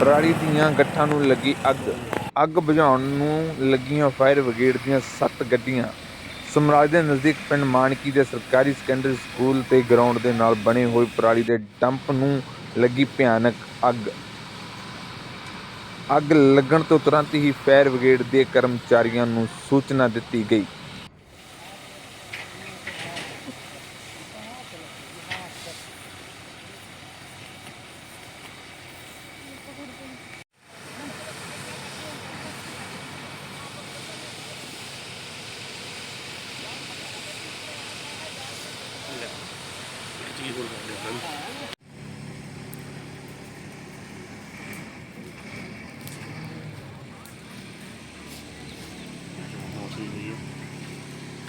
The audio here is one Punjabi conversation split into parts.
ਪਰਾਲੀ ਦੀਆਂ ਗੱਠਾਂ ਨੂੰ ਲੱਗੀ ਅੱਗ। ਅੱਗ ਬੁਝਾਉਣ ਨੂੰ ਲੱਗੀਆਂ ਫਾਇਰ ਬ੍ਰਿਗੇਡ ਦੀਆਂ 7 ਗੱਡੀਆਂ। ਸਮਰਾਜ ਦੇ ਨਜ਼ਦੀਕ ਪਿੰਡ ਮਾਨਕੀ ਦੇ ਸਰਕਾਰੀ ਸੈਕੰਡਰੀ ਸਕੂਲ ਤੇ ਗਰਾਊਂਡ ਦੇ ਨਾਲ ਬਣੇ ਹੋਏ ਪਰਾਲੀ ਦੇ ਡੰਪ ਨੂੰ ਲੱਗੀ ਭਿਆਨਕ ਅੱਗ। ਅੱਗ ਲੱਗਣ ਤੋਂ ਤੁਰੰਤ ਹੀ ਫਾਇਰ ਬ੍ਰਿਗੇਡ ਦੇ ਕਰਮਚਾਰੀਆਂ ਨੂੰ ਸੂਚਨਾ ਦਿੱਤੀ ਗਈ।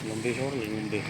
ਲੰਬੇ ਸ਼ੋਰ ਨਹੀਂ ਹੁੰਦੇ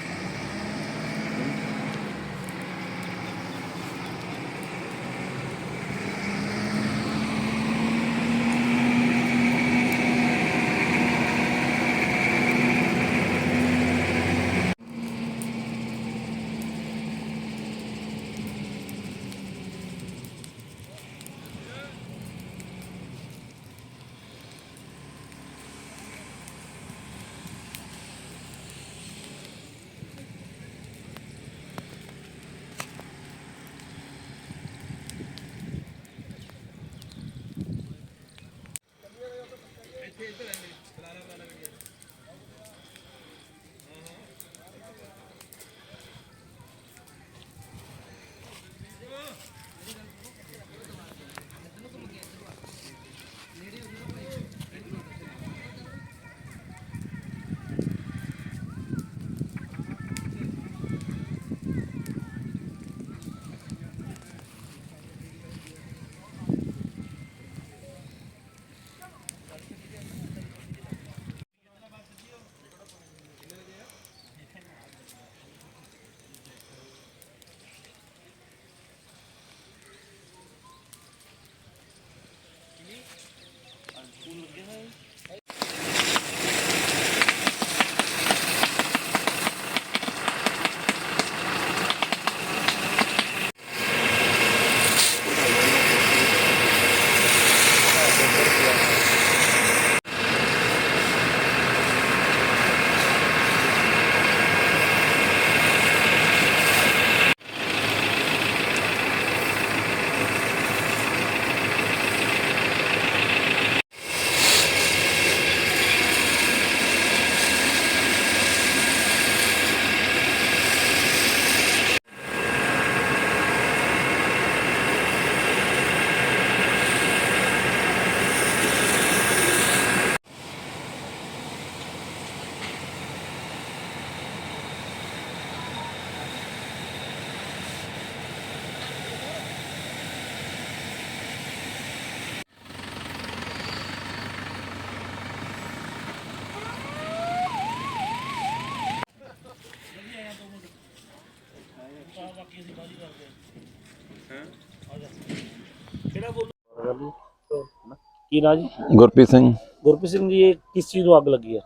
ਕੀ ਨਾ ਜੀ? ਗੁਰਪ੍ਰੀਤ ਸਿੰਘ। ਗੁਰਪ੍ਰੀਤ ਸਿੰਘ ਜੀ ਇਹ ਕਿਸ ਚੀਜ਼ ਨੂੰ ਅੱਗ ਲੱਗੀ ਹੈ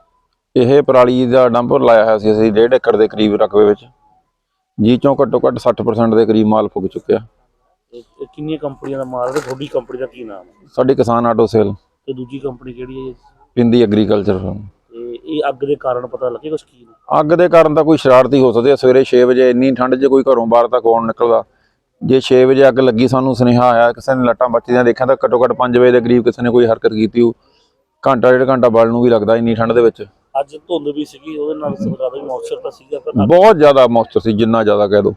ਇਹ ਪਰਾਲੀ ਦਾ ਡੰਪ ਲਾਇਆ ਹੋਇਆ ਸੀ ਅਸੀਂ 1.5 ਏਕੜ ਦੇ ਕਰੀਬ ਰਕਬੇ ਵਿੱਚ। ਜੀ ਚੋਂ ਘੱਟੋ ਘੱਟ 60% ਦੇ ਕਰੀਬ ਮਾਲ ਫੁੱਕ ਚੁੱਕਿਆ। ਇਹ- ਕਿੰਨੀਆਂ ਕੰਪਨੀਆਂ ਦਾ ਮਾਲ ਹੈ? ਤੇ ਤੁਹਾਡੀ ਕੰਪਨੀ ਦਾ ਕੀ ਨਾਮ ਹੈ? ਸਾਡੀ ਕਿਸਾਨ ਆਟੋ ਸੇਲ। ਤੇ ਦੂਜੀ ਕੰਪਨੀ ਕਿਹੜੀ ਹੈ ਜੀ? ਪਿੰਦੀ ਐਗਰੀਕਲਚਰ ਤੇ ਇਹ ਅੱਗ ਦੇ ਕਾਰਨ ਪਤਾ ਲੱਗੇ ਕੁਛ ਕੀ ਨੇ? ਅੱਗ ਦੇ ਕਾਰਨ ਤਾਂ ਕੋਈ ਸ਼ਰਾਰਤੀ ਹੋ ਸਕਦੇ ਆ। ਸਵੇਰੇ 6 ਵਜੇ ਇੰਨੀ ਠੰਡ 'ਚ ਕੋਈ ਘਰੋਂ ਬਾਹਰ ਤੱਕ ਆਉਣ ਨਿਕਲਦਾ? ਜੇ 6 ਵਜੇ ਅੱਗ ਲੱਗੀ ਸਾਨੂੰ ਸੁਨੇਹਾ ਆਇਆ ਕਿਸੇ ਨੇ ਲੱਟਾਂ ਬੱਚੀਆਂ ਦੇਖਿਆ ਤਾਂ ਘੱਟੋ ਘੱਟ 5 ਵਜੇ ਦੇ ਕਰੀਬ ਕਿਸੇ ਨੇ ਕੋਈ ਹਰਕਤ ਕੀਤੀ ਉਹ ਘੰਟਾ ਡੇਢ ਘੰਟਾ ਬਲ ਨੂੰ ਵੀ ਲੱਗਦਾ ਇੰਨੀ ਠੰਡ ਦੇ ਵਿੱਚ। ਅੱਜ ਧੁੰਦ ਵੀ ਸੀਗੀ ਉਹਦੇ ਨਾਲ ਸਰਕਾਰ ਦਾ ਮੌਸਰ ਤਾਂ ਸੀਗਾ ਪਰ ਬਹੁਤ ਜ਼ਿਆਦਾ ਮੌਸਚਰ ਸੀ ਜਿੰਨਾ ਜ਼ਿਆਦਾ ਕਹਿ ਦੋ।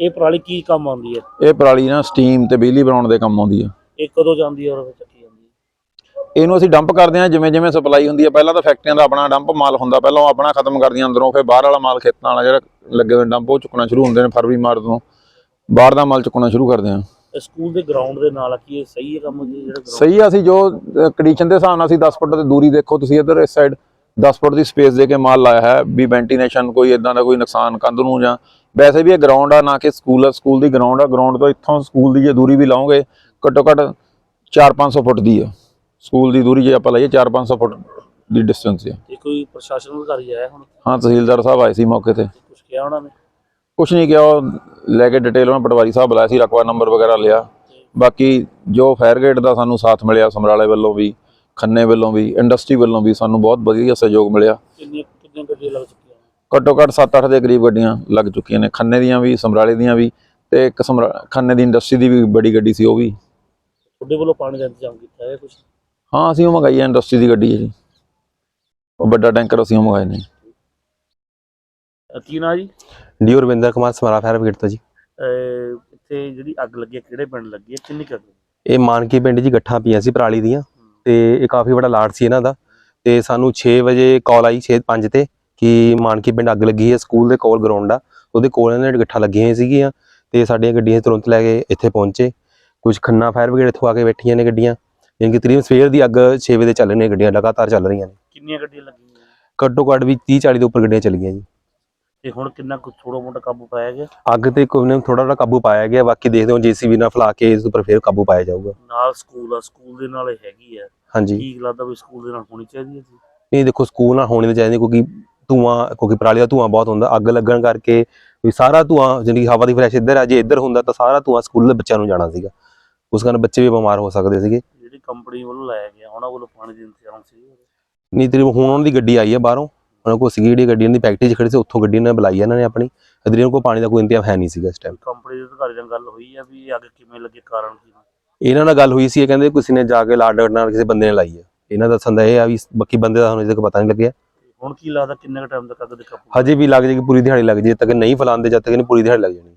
ਇਹ ਪਰਾਲੀ ਕੀ ਕੰਮ ਆਉਂਦੀ ਹੈ? ਇਹ ਪਰਾਲੀ ਨਾ ਸਟੀਮ ਤੇ ਬਿਜਲੀ ਬਣਾਉਣ ਦੇ ਕੰਮ ਆਉਂਦੀ ਆ ਇਹ ਕਦੋਂ ਜਾਂਦੀ ਹੈ ਔਰ ਚੱਕੀ ਜਾਂਦੀ ਹੈ? ਇਹਨੂੰ ਅਸੀਂ ਡੰਪ ਕਰਦੇ ਹਾਂ ਜਿਵੇਂ ਜਿਵੇਂ ਸਪਲਾਈ ਹੁੰਦੀ ਹੈ। ਪਹਿਲਾਂ ਤਾਂ ਫੈਕਟਰੀਆਂ ਦਾ ਆਪਣਾ ਡੰਪ ਮਾਲ ਹੁੰਦਾ ਪਹਿਲਾਂ ਉਹ ਆਪਣਾ ਖਤਮ ਕਰਦੀਆਂ ਅੰਦਰੋਂ ਫਿਰ ਬਾਹਰ ਵਾਲਾ ਮਾਲ ਖੇਤਾਂ ਵਾਲਾ ਜਿਹੜਾ ਲੱਗੇ ਹੋਏ ਡੰਪ ਉਹ ਚੁੱਕਣਾ ਸ਼ੁਰੂ ਹੁੰਦੇ ਨੇ ਫਰਵਰੀ ਮਾਰਚ ਤੋਂ। ਬਾਹਰ ਦਾ ਮਾਲ ਚੁੱਕਣਾ ਸ਼ੁਰੂ ਕਰਦੇ ਹਾਂ। ਇਹ ਸਕੂਲ ਦੇ ਗਰਾਊਂਡ ਦੇ ਨਾਲ ਆ ਕੀ ਇਹ ਸਹੀ ਹੈ ਕੰਮ ਜੀ ਜਿਹੜਾ ground- ਸਹੀ ਆ ਅਸੀਂ ਜੋ ਕੰਡੀਸ਼ਨ ਦੇ ਹਿਸਾਬ ਨਾਲ ਅਸੀਂ 10 ਫੁੱਟ ਦੀ ਦੂਰੀ ਦੇਖੋ ਤੁਸੀਂ ਇੱਧਰ ਇਸ ਸਾਈਡ 10 ਫੁੱਟ ਦੀ ਸਪੇਸ ਦੇ ਕੇ ਮਾਲ ਲਾਇਆ ਹੈ ਵੀ ਵੈਂਟੀਲੇਸ਼ਨ ਕੋਈ ਇਦਾਂ ਦਾ ਕੋਈ ਨੁਕਸਾਨ ਕੰਧ ਨੂੰ ਜਾਂ ਵੈਸੇ ਵੀ ਇਹ ਗਰਾਊਂਡ ਆ ਨਾ ਕਿ ਸਕੂਲ ਆ ਸਕੂਲ ਦੀ ਗਰਾਊਂਡ ਆ ਗਰਾਊਂਡ ਤੋਂ ਇੱਥੋਂ ਸਕੂਲ ਦੀ ਜੇ ਦੂਰੀ ਵੀ ਲਾਓਗੇ ਘੱਟੋ ਘੱਟ 4-500 ਫੁੱਟ ਦੀ ਆ। ਸਕੂਲ ਦੀ ਦੂਰੀ ਜੇ ਆਪਾਂ ਲਾਈਏ 4-500 ਫੁੱਟ ਦੀ ਡਿਸਟੈਂਸ ਆ। ਇਹ ਕੋਈ ਪ੍ਰਸ਼ਾਸਨ ਅਧਿਕਾਰੀ ਆਇਆ ਹੁਣ? ਹਾਂ ਤਹਿਸੀਲਦਾਰ ਸਾਹਿਬ ਆਏ ਸੀ ਮੌਕੇ ਤੇ। ਕੁਝ ਕਿਹਾ ਉਹਨਾਂ ਨੇ? ਕੁਛ ਨਹੀਂ ਕਿਹਾ ਉਹ ਲੈ ਕੇ ਡਿਟੇਲ ਉਹਨਾਂ ਪਟਵਾਰੀ ਸਾਹਿਬ ਬੁਲਾਇਆ ਸੀ ਰਕਵਾ ਨੰਬਰ ਵਗੈਰਾ ਲਿਆ। ਬਾਕੀ ਜੋ ਫਾਇਰਗੇਟ ਦਾ ਸਾਨੂੰ ਸਾਥ ਮਿਲਿਆ ਸਮਰਾਲੇ ਵੱਲੋਂ ਵੀ ਖੰਨੇ ਵੱਲੋਂ ਵੀ ਇੰਡਸਟਰੀ ਵੱਲੋਂ ਵੀ ਸਾਨੂੰ ਬਹੁਤ ਵਧੀਆ ਸਹਿਯੋਗ ਮਿਲਿਆ। ਕਿੰਨੀਆਂ ਕਿੰਨੀਆਂ ਗੱਡੀਆਂ ਲੱਗ ਚੁੱਕੀਆਂ ਘੱਟੋ ਘੱਟ 7-8 ਦੇ ਕਰੀਬ ਗੱਡੀਆਂ ਲੱਗ ਚੁੱਕੀਆਂ ਨੇ ਖੰਨੇ ਦੀਆਂ ਵੀ ਸਮਰਾਲੇ ਦੀਆਂ ਵੀ ਤੇ ਇੱਕ ਖੰਨੇ ਦੀ ਇੰਡਸਟਰੀ ਦੀ ਵੀ ਬੜੀ ਗੱਡੀ ਸੀ ਉਹ ਵੀ। ਤੁਹਾਡੇ ਵੱਲੋਂ ਪਾਣੀ ਦਾ ਇੰਤਜ਼ਾਮ ਕੀਤਾ ਹੈ ਕੁਝ ਹਾਂ ਅਸੀਂ ਉਹ ਮੰਗਾਈ ਹੈ ਇੰਡਸਟਰੀ ਦੀ ਗੱਡੀ ਹੈ ਜੀ। ਉਹ ਵੱਡਾ ਟੈਂਕਰ ਅਸੀਂ ਮੰਗਾਏ ਨੇ। ਕੀ ਨਾ ਜੀ? ਡੀ ਰਵਿੰਦਰ ਕੁਮਾਰ ਸਮਾਰਾ ਫਾਇਰ ਬ੍ਰਿਗੇਡ ਤੋਂ ਜੀ। ਅਹ ਇੱਥੇ ਜਿਹੜੀ ਅੱਗ ਲੱਗੀ ਹੈ ਕਿਹੜੇ ਪਿੰਡ ਲੱਗੀ ਹੈ ਕਿੰਨੀ ਕੁ ਅੱਗ ਲੱਗੀ? ਇਹ ਮਾਨਕੀ ਪਿੰਡ ਜੀ ਗੱਠਾਂ ਪਈਆਂ ਸੀ ਪਰਾਲੀ ਦੀਆਂ ਤੇ ਇਹ ਕਾਫੀ ਵੱਡਾ ਲਾਟ ਸੀ ਇਹਨਾਂ ਦਾ ਤੇ ਸਾਨੂੰ 6 ਵਜੇ ਕਾਲ ਆਈ 6:05 ਤੇ ਕਿ ਮਾਨਕੀ ਪਿੰਡ ਅੱਗ ਲੱਗੀ ਹੈ ਸਕੂਲ ਦੇ ਕੋਲ ਗਰਾਊਂਡ ਆ ਉਹਦੇ ਕੋਲ ਇਹਨਾਂ ਨੇ ਗੱਠਾਂ ਲੱਗੀਆਂ ਹੋਈਆਂ ਸੀਗੀਆਂ ਤੇ ਸਾਡੀਆਂ ਗੱਡੀਆਂ ਤੁਰੰਤ ਲੈ ਕੇ ਇੱਥੇ ਪਹੁੰਚੇ। ਕੁਝ ਖੰਨਾ ਫਾਇਰ ਬ੍ਰਿਗੇਡ ਇੱਥੋਂ ਆ ਕੇ ਬੈਠੀਆਂ ਨੇ ਗੱਡੀਆਂ ਯਾਨੀ ਕਿ ਤਕਰੀਬਨ ਸਵੇਰ ਦੀ ਅੱਗ 6 ਵਜੇ ਚੱਲ ਰਹੀਆਂ ਗੱਡੀਆਂ ਲਗਾਤਾਰ ਚੱਲ ਰਹੀਆਂ ਨੇ। ਕਿੰਨੀਆਂ ਗੱਡੀਆਂ ਲੱਗੀਆਂ ਘੱਟੋ ਘੱਟ ਵੀ 30 40 ਦੇ ਉੱਪਰ ਗੱਡੀਆਂ ਚੱਲੀਆਂ ਜੀ। ਤੇ ਹੁਣ ਕਿੰਨਾ ਕੁ ਥੋੜਾ ਮੋਟਾ ਕਾਬੂ ਪਾਇਆ ਗਿਆ? ਅੱਗ ਤੇ ਕੋਈ ਨੇ ਥੋੜਾ ਥੋੜਾ ਕਾਬੂ ਪਾਇਆ ਗਿਆ ਬਾਕੀ ਦੇਖਦੇ ਹਾਂ ਜੀਸੀਬੀ ਨਾਲ ਫਲਾ ਕੇ ਇਸ ਉੱਪਰ ਫੇਰ ਕਾਬੂ ਪਾਇਆ ਜਾਊਗਾ। ਨਾਲ ਸਕੂਲ ਆ ਸਕੂਲ ਦੇ ਨਾਲ ਇਹ ਹੈਗੀ ਆ। ਹਾਂਜੀ। ਕੀ ਲੱਗਦਾ ਵੀ ਸਕੂਲ ਦੇ ਨਾਲ ਹੋਣੀ ਚਾਹੀਦੀ ਹੈ ਜੀ? ਨਹੀਂ ਦੇਖੋ ਸਕੂਲ ਨਾਲ ਹੋਣੀ ਚਾਹੀਦੀ ਕਿਉਂਕਿ ਧੂਆਂ ਕਿਉਂਕਿ ਪਰਾਲੀ ਦਾ ਧੂਆਂ ਬਹੁਤ ਹੁੰਦਾ ਅੱਗ ਲੱਗਣ ਕਰਕੇ ਵੀ ਸਾਰਾ ਧੂਆਂ ਜਿਹੜੀ ਹਵਾ ਦੀ ਫਰੈਸ਼ ਇੱਧਰ ਆ ਜੇ ਇੱਧਰ ਹੁੰਦਾ ਤਾਂ ਸਾਰਾ ਧੂਆਂ ਸਕੂਲ ਦੇ ਬੱਚਿਆਂ ਨੂੰ ਜਾਣਾ ਸੀਗਾ। ਉਸ ਕਾਰਨ ਬੱਚੇ ਵੀ ਬਿਮਾਰ ਹੋ ਸਕਦੇ ਸੀਗੇ। ਜਿਹੜੀ ਕੰਪਨੀ ਵੱਲੋਂ ਲਾਇਆ ਗਿਆ ਉਹਨਾਂ ਵੱਲੋਂ ਪਾਣੀ ਦੀ ਇੰਤਜ਼ਾਮ ਸੀ ਨਹੀਂ ਤੇ ਹੁਣ ਉਹਨਾਂ ਦੀ ਗੱਡੀ ਆਈ ਹੈ ਬਾਹਰੋਂ। ਉਹਨਾਂ ਕੋਲ ਸੀਗੀ ਜਿਹੜੀ ਗੱਡੀ ਦੀ ਫੈਕਟਰੀ 'ਚ ਖੜੀ ਸੀ ਉੱਥੋਂ ਗੱਡੀ ਨੇ ਬੁਲਾਈ ਇਹਨਾਂ ਨੇ ਆਪਣੀ। ਅਦਰੀਆਂ ਕੋਲ ਪਾਣੀ ਦਾ ਕੋਈ ਇੰਤਜ਼ਾਮ ਹੈ ਨਹੀਂ ਸੀਗਾ ਇਸ ਟਾਈਮ ਕੰਪਨੀ ਦੇ ਅਧਿਕਾਰੀ ਨਾਲ ਗੱਲ ਹੋਈ ਆ ਵੀ ਅੱਗ ਕਿਵੇਂ ਲੱਗੀ ਕਾਰਨ ਕੀ ਨੇ ਇਹਨਾਂ ਨਾਲ ਗੱਲ ਹੋਈ ਸੀ ਇਹ ਕਹਿੰਦੇ ਕਿਸੇ ਨੇ ਜਾ ਕੇ ਲਾਡ ਨਾਲ ਕਿਸੇ ਬੰਦੇ ਨੇ ਲਾਈ ਹੈ ਇਹਨਾਂ ਦਾ ਸੰਦਾ ਇਹ ਆ ਵੀ ਬਾਕੀ ਬੰਦੇ ਦਾ ਸਾਨੂੰ ਅਜੇ ਤੱਕ ਪਤਾ ਨਹੀਂ ਲੱਗਿਆ। ਹੁਣ ਕੀ ਲੱਗਦਾ ਕਿੰਨੇ ਕ ਟਾਈਮ ਤੱਕ ਅੱਗ ਦੇ ਕਾਬੂ ਹਜੇ ਵੀ ਲੱਗ ਜਾਏਗੀ ਪੂਰੀ ਦਿਹਾੜੀ ਲੱਗ ਜੇ ਤੱਕ ਨਹੀਂ ਫਲਾਉਂਦੇ ਜਦ ਤੱਕ ਨਹੀਂ ਪੂਰੀ ਦਿਹਾੜੀ ਲੱਗ ਜਾਣੀ